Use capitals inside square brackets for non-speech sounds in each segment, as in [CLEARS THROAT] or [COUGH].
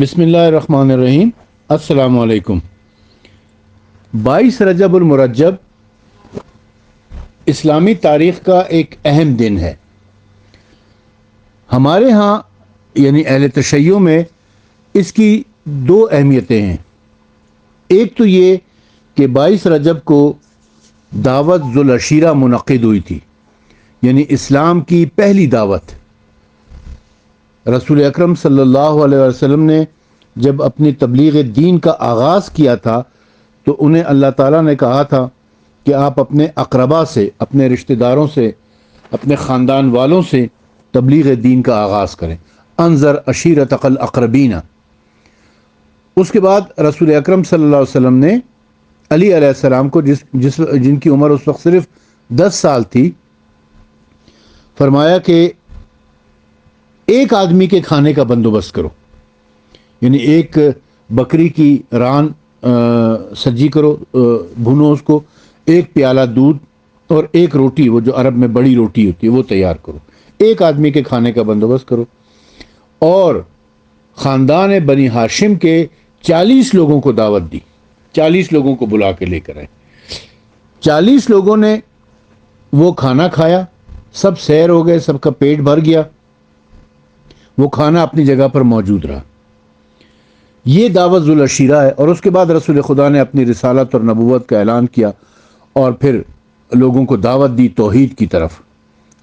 بسم اللہ الرحمن الرحیم۔ السلام علیکم۔ بائیس رجب المرجب اسلامی تاریخ کا ایک اہم دن ہے۔ ہمارے ہاں یعنی اہل تشیع میں اس کی دو اہمیتیں ہیں۔ ایک تو یہ کہ بائیس رجب کو دعوت ذوالعشیرہ منعقد ہوئی تھی یعنی اسلام کی پہلی دعوت۔ رسول اکرم صلی اللہ علیہ وسلم نے جب اپنی تبلیغ دین کا آغاز کیا تھا، تو انہیں اللہ تعالیٰ نے کہا تھا کہ آپ اپنے اقربا سے، اپنے رشتہ داروں سے، اپنے خاندان والوں سے تبلیغ دین کا آغاز کریں۔ انظر عشیرت عقل اقربینہ اس کے بعد رسول اکرم صلی اللہ علیہ وسلم نے علی علیہ السلام کو جس جس، جن کی عمر اس وقت صرف دس سال تھی، فرمایا کہ ایک آدمی کے کھانے کا بندوبست کرو۔ یعنی ایک بکری کی ران سجی کرو بھنو اس کو۔ ایک پیالہ دودھ اور ایک روٹی، وہ جو عرب میں بڑی روٹی ہوتی ہے، وہ تیار کرو۔ ایک آدمی کے کھانے کا بندوبست کرو۔ اور خاندان بنی ہاشم کے چالیس لوگوں کو دعوت دی۔ چالیس لوگوں کو بلا کے لے کر آئے۔ چالیس لوگوں نے وہ کھانا کھایا، سب سیر ہو گئے، سب کا پیٹ بھر گیا۔ وہ کھانا اپنی جگہ پر موجود رہا۔ یہ دعوت ذوالعشیرہ ہے اور اس کے بعد رسول خدا نے اپنی رسالت اور نبوت کا اعلان کیا اور پھر لوگوں کو دعوت دی توحید کی طرف۔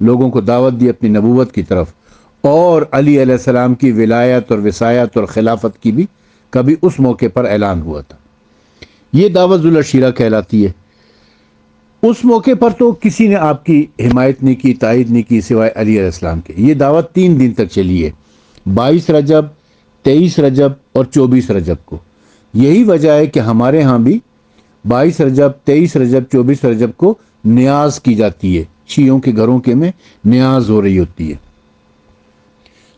لوگوں کو دعوت دی اپنی نبوت کی طرف۔ اور علی علیہ السلام کی ولایت اور وسایت اور خلافت کی بھی کبھی اس موقع پر اعلان ہوا تھا۔ یہ دعوت ذوالعشیرہ کہلاتی ہے۔ اس موقع پر تو کسی نے آپ کی حمایت نہیں کی، تائید نہیں کی سوائے علی علیہ السلام کے۔ یہ دعوت تین دن تک چلی ہے۔ بائیس رجب، تیئیس رجب اور چوبیس رجب کو۔ یہی وجہ ہے کہ ہمارے ہاں بھی بائیس رجب، تیئیس رجب، چوبیس رجب کو نیاز کی جاتی ہے۔ شیعوں کے گھروں کے میں نیاز ہو رہی ہوتی ہے۔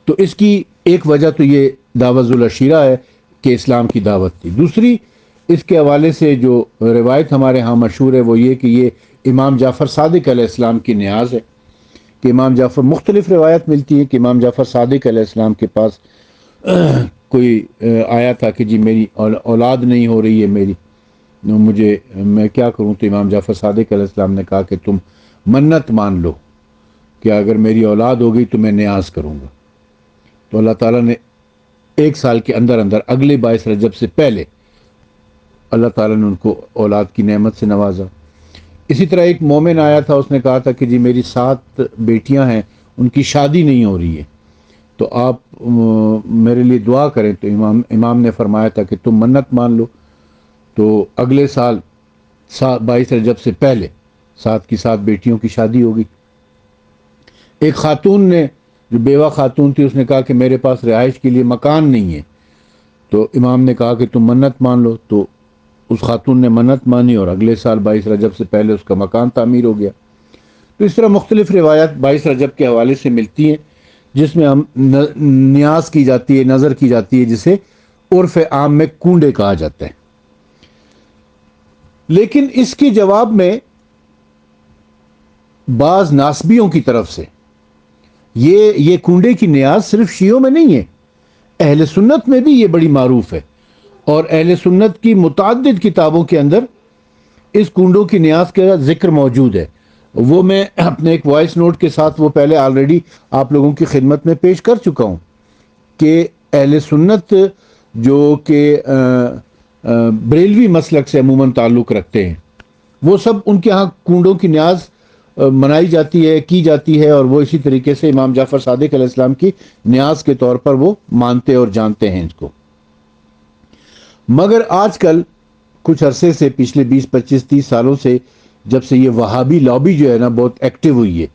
تو اس کی ایک وجہ تو یہ دعوت العشیرہ ہے کہ اسلام کی دعوت تھی۔ دوسری، اس کے حوالے سے جو روایت ہمارے ہاں مشہور ہے وہ یہ کہ یہ امام جعفر صادق علیہ السلام کی نیاز ہے۔ کہ امام جعفر، مختلف روایت ملتی ہے کہ امام جعفر صادق علیہ السلام کے پاس [CLEARS THROAT] کوئی آیا تھا کہ جی میری اولاد نہیں ہو رہی ہے میری مجھے، میں کیا کروں؟ تو امام جعفر صادق علیہ السلام نے کہا کہ تم منت مان لو کہ اگر میری اولاد ہو گئی تو میں نیاز کروں گا۔ تو اللہ تعالیٰ نے ایک سال کے اندر اندر اگلے باعث رجب سے پہلے اللہ تعالیٰ نے ان کو اولاد کی نعمت سے نوازا۔ اسی طرح ایک مومن آیا تھا، اس نے کہا تھا کہ جی میری سات بیٹیاں ہیں، ان کی شادی نہیں ہو رہی ہے۔ تو آپ میرے لیے دعا کریں۔ تو امام امام نے فرمایا تھا کہ تم منت مان لو۔ تو اگلے سال بائیس رجب سے پہلے سات کی سات بیٹیوں کی شادی ہوگی۔ ایک خاتون نے، جو بیوہ خاتون تھی، اس نے کہا کہ میرے پاس رہائش کے لیے مکان نہیں ہے۔ تو امام نے کہا کہ تم منت مان لو۔ تو اس خاتون نے منت مانی اور اگلے سال بائیس رجب سے پہلے اس کا مکان تعمیر ہو گیا۔ تو اس طرح مختلف روایات بائیس رجب کے حوالے سے ملتی ہیں، جس میں ہم نیاز کی جاتی ہے، نظر کی جاتی ہے، جسے عرف عام میں کنڈے کہا جاتا ہے۔ لیکن اس کے جواب میں بعض ناسبیوں کی طرف سے یہ یہ کنڈے کی نیاز صرف شیعوں میں نہیں ہے، اہل سنت میں بھی یہ بڑی معروف ہے۔ اور اہل سنت کی متعدد کتابوں کے اندر اس کنڈوں کی نیاز کا ذکر موجود ہے۔ وہ میں اپنے ایک وائس نوٹ کے ساتھ وہ پہلے آلریڈی آپ لوگوں کی خدمت میں پیش کر چکا ہوں کہ اہل سنت جو کہ بریلوی مسلک سے عموماً تعلق رکھتے ہیں، وہ سب ان کے ہاں کنڈوں کی نیاز منائی جاتی ہے، کی جاتی ہے اور وہ اسی طریقے سے امام جعفر صادق علیہ السلام کی نیاز کے طور پر وہ مانتے اور جانتے ہیں اس کو۔ مگر آج کل کچھ عرصے سے پچھلے بیس، پچیس، تیس سالوں سے جب سے یہ وہابی لابی جو ہے نا بہت ایکٹیو ہوئی ہے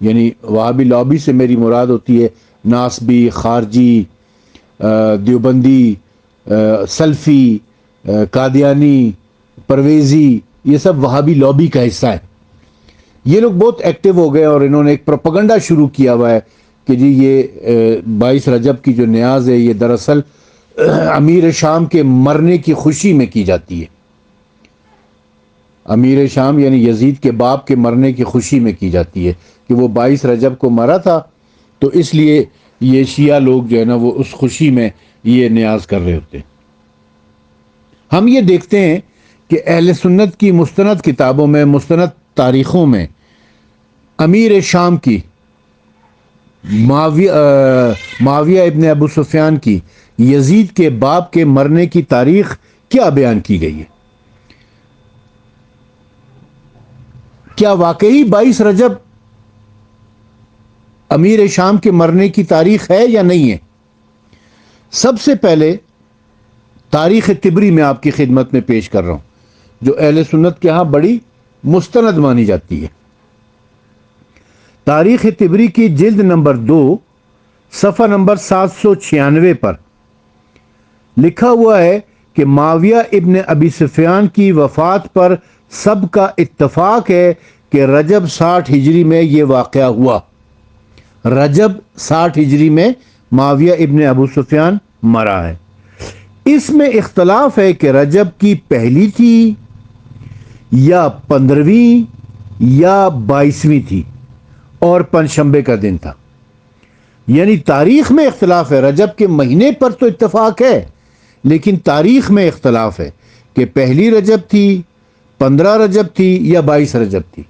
یعنی وہابی لابی سے میری مراد ہوتی ہے ناسبی، خارجی دیوبندی سلفی قادیانی، پرویزی، یہ سب وہابی لابی کا حصہ ہے۔ یہ لوگ بہت ایکٹیو ہو گئے اور انہوں نے ایک پروپگنڈا شروع کیا ہوا ہے کہ جی یہ بائیس رجب کی جو نیاز ہے، یہ دراصل امیر شام کے مرنے کی خوشی میں کی جاتی ہے۔ امیر شام یعنی یزید کے باپ کے مرنے کی خوشی میں کی جاتی ہے کہ وہ بائیس رجب کو مرا تھا، تو اس لیے یہ شیعہ لوگ جو ہے نا، وہ اس خوشی میں یہ نیاز کر رہے ہوتے ہیں۔ ہم یہ دیکھتے ہیں کہ اہل سنت کی مستند کتابوں میں، مستند تاریخوں میں امیر شام کی معاویہ معاویہ ابن ابو سفیان کی یزید کے باپ کے مرنے کی تاریخ کیا بیان کی گئی ہے؟ کیا واقعی بائیس رجب امیر شام کے مرنے کی تاریخ ہے یا نہیں ہے؟ سب سے پہلے تاریخ تبری میں آپ کی خدمت میں پیش کر رہا ہوں، جو اہل سنت کے ہاں بڑی مستند مانی جاتی ہے۔ تاریخ تبری کی جلد نمبر دو، صفحہ نمبر سات سو چھیانوے پر۔ لکھا ہوا ہے کہ معاویہ ابن ابی سفیان کی وفات پر سب کا اتفاق ہے کہ رجب ساٹھ ہجری میں یہ واقعہ ہوا۔ رجب ساٹھ ہجری میں معاویہ ابن ابو سفیان مرا ہے۔ اس میں اختلاف ہے کہ رجب کی پہلی تھی یا پندرہویں یا بائیسویں تھی۔ اور پنشمبے کا دن تھا۔ یعنی تاریخ میں اختلاف ہے۔ رجب کے مہینے پر تو اتفاق ہے، لیکن تاریخ میں اختلاف ہے کہ پہلی رجب تھی، پندرہ رجب تھی یا بائیس رجب تھی۔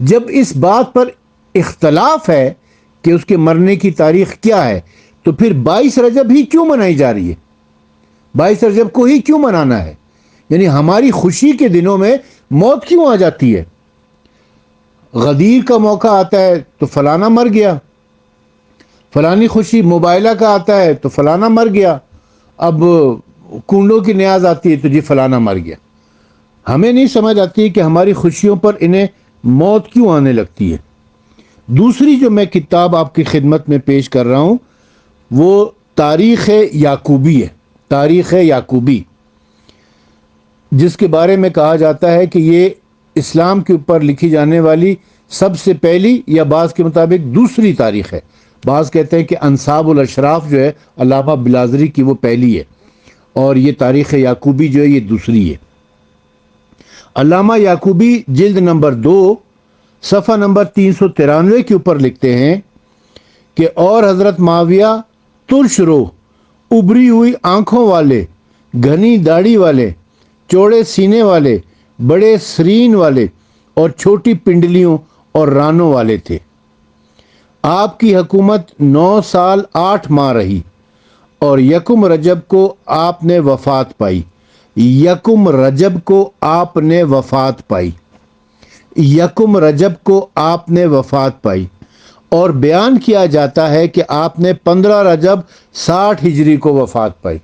جب اس بات پر اختلاف ہے کہ اس کے مرنے کی تاریخ کیا ہے، تو پھر بائیس رجب ہی کیوں منائی جا رہی ہے؟ بائیس رجب کو ہی کیوں منانا ہے؟ یعنی ہماری خوشی کے دنوں میں موت کیوں آ جاتی ہے؟ غدیر کا موقع آتا ہے تو فلانا مر گیا۔ فلانی خوشی موبائلہ کا آتا ہے تو فلانا مر گیا۔ اب کنڈوں کی نیاز آتی ہے تو جی فلانا مر گیا۔ ہمیں نہیں سمجھ آتی کہ ہماری خوشیوں پر انہیں موت کیوں آنے لگتی ہے۔ دوسری جو میں کتاب آپ کی خدمت میں پیش کر رہا ہوں، وہ تاریخ یعقوبی ہے۔ تاریخ یعقوبی۔ جس کے بارے میں کہا جاتا ہے کہ یہ اسلام کے اوپر لکھی جانے والی سب سے پہلی یا بعض کے مطابق دوسری تاریخ ہے۔ بعض کہتے ہیں کہ انصاب الاشراف جو ہے، علامہ بلازری کی وہ پہلی ہے۔ اور یہ تاریخ یعقوبی جو ہے، یہ دوسری ہے۔ علامہ یعقوبی جلد نمبر دو، صفحہ نمبر تین سو ترانوے کے اوپر لکھتے ہیں کہ اور حضرت معاویہ ترش رو ابری ہوئی آنکھوں والے، گھنی داڑھی والے، چوڑے سینے والے بڑے سرین والے اور چھوٹی پنڈلیوں اور رانوں والے تھے۔ آپ کی حکومت نو سال آٹھ ماہ رہی اور یکم رجب کو آپ نے وفات پائی۔ یکم رجب کو آپ نے وفات پائی۔ یکم رجب کو آپ نے وفات پائی۔ اور بیان کیا جاتا ہے کہ آپ نے پندرہ رجب ساٹھ ہجری کو وفات پائی۔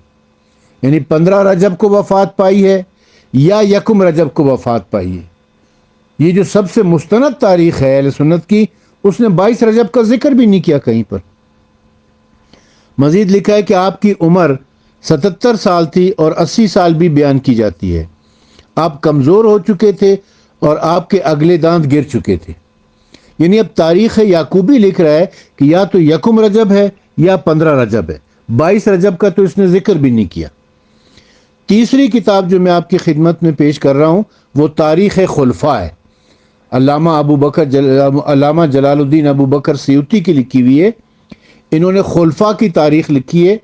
یعنی پندرہ رجب کو وفات پائی ہے۔ یا یکم رجب کو وفات پائی ہے۔ یہ جو سب سے مستند تاریخ ہے اہل سنت کی، اس نے بائیس رجب کا ذکر بھی نہیں کیا کہیں پر۔ مزید لکھا ہے کہ آپ کی عمر ستتر سال تھی اور اسی سال بھی بیان کی جاتی ہے۔ آپ کمزور ہو چکے تھے اور آپ کے اگلے دانت گر چکے تھے۔ یعنی اب تاریخ یعقوبی لکھ رہا ہے کہ یا تو یکم رجب ہے یا پندرہ رجب ہے۔ بائیس رجب کا تو اس نے ذکر بھی نہیں کیا۔ تیسری کتاب جو میں آپ کی خدمت میں پیش کر رہا ہوں، وہ تاریخ خلفہ ہے۔ علامہ ابو بکر جل، علامہ جلال الدین ابو بکر سیوتی کی لکھی ہوئی ہے۔ انہوں نے خلفہ کی تاریخ لکھی ہے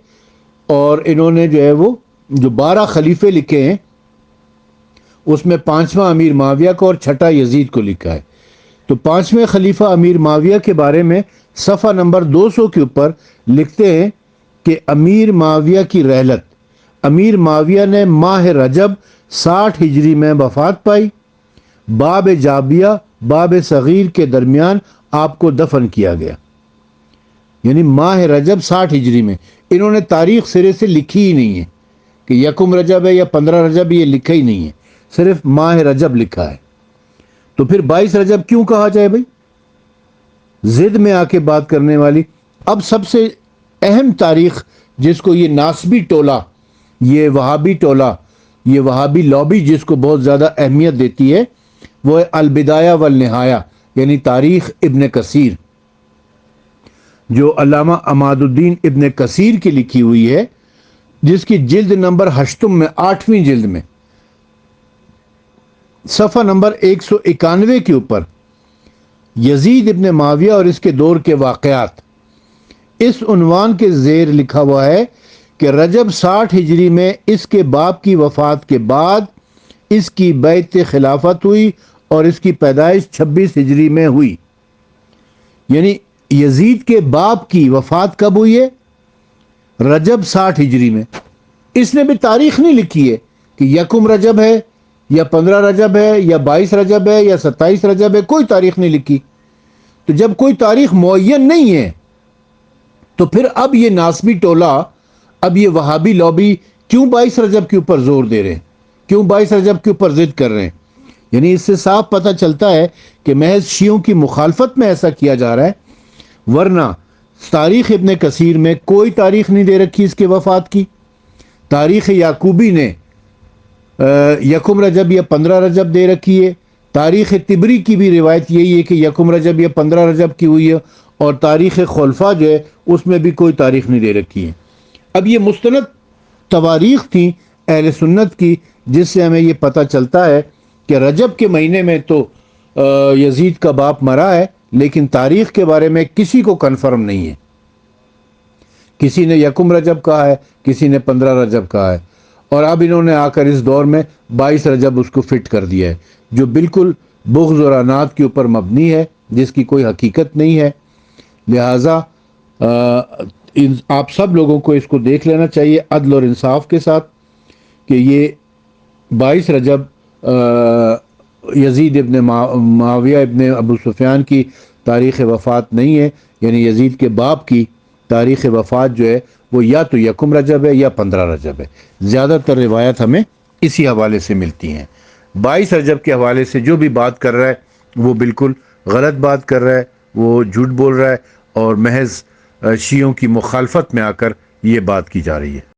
اور انہوں نے جو ہے وہ، جو بارہ خلیفے لکھے ہیں، اس میں پانچواں امیر معاویہ کو اور چھٹا یزید کو لکھا ہے۔ تو پانچویں خلیفہ امیر معاویہ کے بارے میں صفحہ نمبر دو سو کے اوپر لکھتے ہیں کہ امیر معاویہ کی رحلت امیر معاویہ نے ماہ رجب ساٹھ ہجری میں وفات پائی۔ باب جابیہ، باب صغیر کے درمیان آپ کو دفن کیا گیا۔ یعنی ماہ رجب ساٹھ ہجری میں۔ انہوں نے تاریخ سرے سے لکھی ہی نہیں ہے کہ یکم رجب ہے یا پندرہ رجب، یہ لکھا ہی نہیں ہے۔ صرف ماہ رجب لکھا ہے۔ تو پھر بائیس رجب کیوں کہا جائے بھائی؟ زد میں آ کے بات کرنے والی۔ اب سب سے اہم تاریخ جس کو یہ ناسبی ٹولہ یہ وہابی ٹولہ، یہ وہابی لابی جس کو بہت زیادہ اہمیت دیتی ہے، وہ ہے البدایہ والنہایہ یعنی تاریخ ابن کثیر۔ جو علامہ اماد الدین ابن کثیر کی لکھی ہوئی ہے، جس کی جلد نمبر ہشتم میں، آٹھویں جلد میں۔ صفحہ نمبر ایک سو اکانوے کے اوپر۔ یزید ابن معاویہ اور اس کے دور کے واقعات۔ اس عنوان کے زیر لکھا ہوا ہے کہ رجب ساٹھ ہجری میں اس کے باپ کی وفات کے بعد اس کی بیت خلافت ہوئی اور اس کی پیدائش چھبیس ہجری میں ہوئی۔ یعنی یزید کے باپ کی وفات کب ہوئی ہے؟ رجب ساٹھ ہجری میں۔ اس نے بھی تاریخ نہیں لکھی ہے کہ یکم رجب ہے، یا پندرہ رجب ہے، یا بائیس رجب ہے، یا ستائیس رجب ہے، کوئی تاریخ نہیں لکھی۔ تو جب کوئی تاریخ معین نہیں ہے، تو پھر اب یہ ناسبی ٹولہ اب یہ وہابی لابی کیوں بائیس رجب کے اوپر زور دے رہے ہیں؟ کیوں بائیس رجب کے اوپر ضد کر رہے ہیں؟ یعنی اس سے صاف پتہ چلتا ہے کہ محض شیعوں کی مخالفت میں ایسا کیا جا رہا ہے، ورنہ تاریخ ابن کثیر میں کوئی تاریخ نہیں دے رکھی اس کے وفات کی۔ تاریخ یعقوبی نے یکم رجب یا پندرہ رجب دے رکھی ہے۔ تاریخ تبری کی بھی روایت یہی ہے کہ یکم رجب یا پندرہ رجب کی ہوئی ہے اور تاریخ خلفہ جو ہے، اس میں بھی کوئی تاریخ نہیں دے رکھی ہے۔ اب یہ مستند تواریخ تھیں اہل سنت کی، جس سے ہمیں یہ پتہ چلتا ہے کہ رجب کے مہینے میں تو یزید کا باپ مرا ہے، لیکن تاریخ کے بارے میں کسی کو کنفرم نہیں ہے۔ کسی نے یکم رجب کہا ہے، کسی نے پندرہ رجب کہا ہے۔ اور اب انہوں نے آ کر اس دور میں بائیس رجب اس کو فٹ کر دیا ہے، جو بالکل بغض اور انات کے اوپر مبنی ہے، جس کی کوئی حقیقت نہیں ہے۔ لہٰذا آپ سب لوگوں کو اس کو دیکھ لینا چاہیے عدل اور انصاف کے ساتھ کہ یہ بائیس رجب یزید ابن معاویہ ابن ابو سفیان کی تاریخ وفات نہیں ہے یعنی یزید کے باپ کی تاریخ وفات جو ہے، وہ یا تو یکم رجب ہے یا پندرہ رجب ہے۔ زیادہ تر روایت ہمیں اسی حوالے سے ملتی ہیں۔ بائیس رجب کے حوالے سے جو بھی بات کر رہا ہے، وہ بالکل غلط بات کر رہا ہے، وہ جھوٹ بول رہا ہے اور محض شیعوں کی مخالفت میں آ کر یہ بات کی جا رہی ہے۔